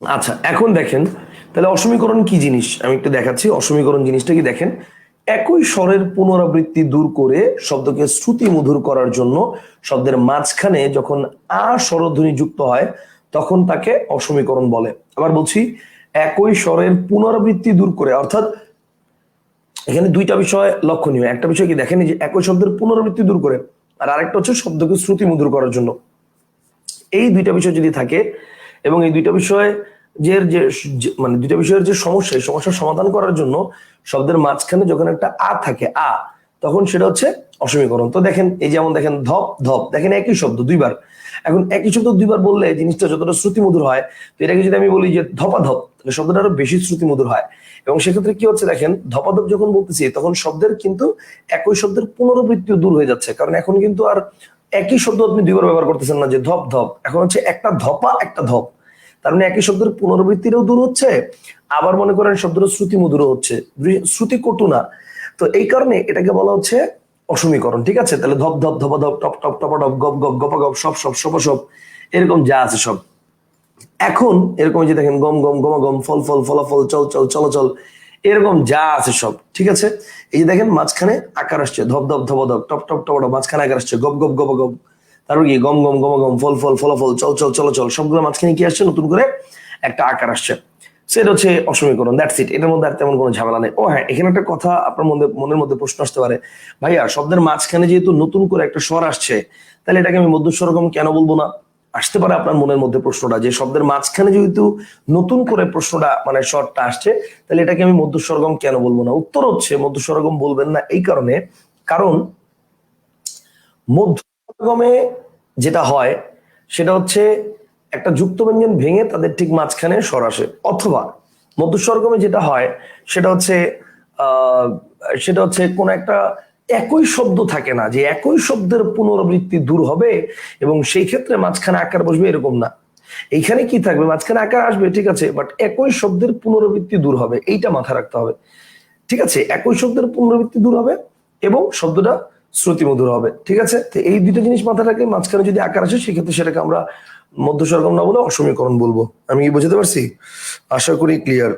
আচ্ছা এখন দেখেন, তাহলে অসমীকরণ কি জিনিস? আমি একটু দেখাচ্ছি, অসমীকরণ জিনিসটা কি দেখেন? একই স্বরের পুনরাবৃত্তি দূর করে শব্দকে শ্রুতি মধুর করার জন্য শব্দের মাঝখানে যখন আ স্বরধ্বনি যুক্ত হয়, তখন তাকে অসমীকরণ বলে। আবার বলছি, একই স্বরের পুনরাবৃত্তি দূর করে, অর্থাৎ এখানে দুইটা বিষয় লক্ষণীয়। একটা বিষয় কি দেখেন যে একই শব্দের পুনরাবৃত্তি দূর করে, আর আরেকটা হচ্ছে শব্দকে শ্রুতি মধুর করার জন্য। এই দুইটা বিষয় যদি থাকে এবং এই দুইটা বিষয় যে মানে দুইটা বিষয়ের যে সমস্যা, এই সমস্যার সমাধান করার জন্য শব্দের মাঝখানে যখন একটা আ থাকে, আ, তখন সেটা হচ্ছে অসমীকরণ। তো দেখেন, এই যেমন দেখেন, ধপ ধপ, দেখেন একই শব্দ দুইবার। এখন একই শব্দ দুইবার বললে জিনিসটা যতটা শ্রুতি মধুর হয়, তো এটাকে যদি আমি বলি যে ধপাধপ, তাহলে শব্দটা আরও বেশি শ্রুতি মধুর হয়। এবং সেক্ষেত্রে কি হচ্ছে দেখেন, ধপাধপ যখন বলতেছি, তখন শব্দের কিন্তু একই শব্দের পুনরাবৃত্তিও দূর হয়ে যাচ্ছে। কারণ এখন কিন্তু আর একই শব্দ আপনি দুইবার ব্যবহার করতেছেন না, যে ধপ ধপ। এখন হচ্ছে একটা ধপা, একটা ধপ। তার মানে একই শব্দের পুনরাবৃত্তিরও দূর হচ্ছে, আবার মনে করেন শব্দটা শ্রুতি মধুরও হচ্ছে। শ্রুতি কটু না। তো এই কারণে এটাকে বলা হচ্ছে অসমীকরণ, ঠিক আছে? তাহলে ধপ ধপ, ধপা, ধপ, টপ টপ, টপা, টপ, গপ গপ, গপা, গপ সব সব সব সব এরকম যা আছে সব। এখন এরকম যে দেখেন গম গম, গমা, গম, ফল ফল, ফলাফল, চল চল, চলাচল এরকম যা আছে সব, ঠিক আছে? এই যে দেখেন মাঝখানে আকার আসছে, ধপ ধপ ধপ ধপ, টপ টপ টপ মাঝখানে আকার আসছে, গপ গপ গপ গপ। তারপর কি? গম গম গম গম, ফল ফল ফলাফল, চল চল চল চল, সবগুলো মাঝখানে কি আসছে? নতুন করে একটা আকার আসছে। সেটা হচ্ছে অসমীকরণ দ্যাটস ইট এটার মধ্যে আর তেমন কোনো ঝামেলা নেই। ও হ্যাঁ এখানে একটা কথা আপনার মধ্যে, মনের মধ্যে প্রশ্ন আসতে পারে। ভাইয়া, শব্দের মাঝখানে যেহেতু নতুন করে একটা স্বর আসছে, তাহলে এটাকে আমি মধ্যস্বরগম কেন বলব না? আসতে পারে আপনার মনের মধ্যে প্রশ্নটা, যে শব্দের মাঝখানে যেহেতু নতুন করে প্রশ্নটা মানে স্বরটা আসছে, তাহলে এটাকে আমি মধ্যস্বরগম কেন বলব না? উত্তর হচ্ছে, মধ্যস্বরগম বলবেন না এই কারণে, কারণ মধ্যস্বরগমে যেটা হয়, সেটা হচ্ছে একটা যুক্ত ব্যঞ্জন ভেঙে তাদের ঠিক মাঝখানে স্বর আসে। অথবা মধ্যস্বরগমে যেটা হয়, সেটা হচ্ছে সেটা হচ্ছে কোন একটা একই শব্দ থাকে না, যে একই শব্দের পুনরাবৃত্তি দূর হবে এবং সেই ক্ষেত্রে মাঝখানে আকার বসবে এরকম না। এইখানে কি থাকবে? মাঝখানে আকার আসবে, ঠিক আছে বাট একই শব্দের পুনরাবৃত্তি দূর হবে, এইটা মাথায় রাখতে হবে। ঠিক আছে, একই শব্দের পুনরাবৃত্তি দূর হবে এবং শব্দটা শ্রুতিমধুর হবে, ঠিক আছে? তো এই দুটো জিনিস মাথায় রাখলে মাঝখানে যদি আকার আসে, সেক্ষেত্রে সেটাকে আমরা মধ্যস্বরগম না বলে অসমীকরণ বলব। আমি কি বোঝাতে পারছি? আশা করি ক্লিয়ার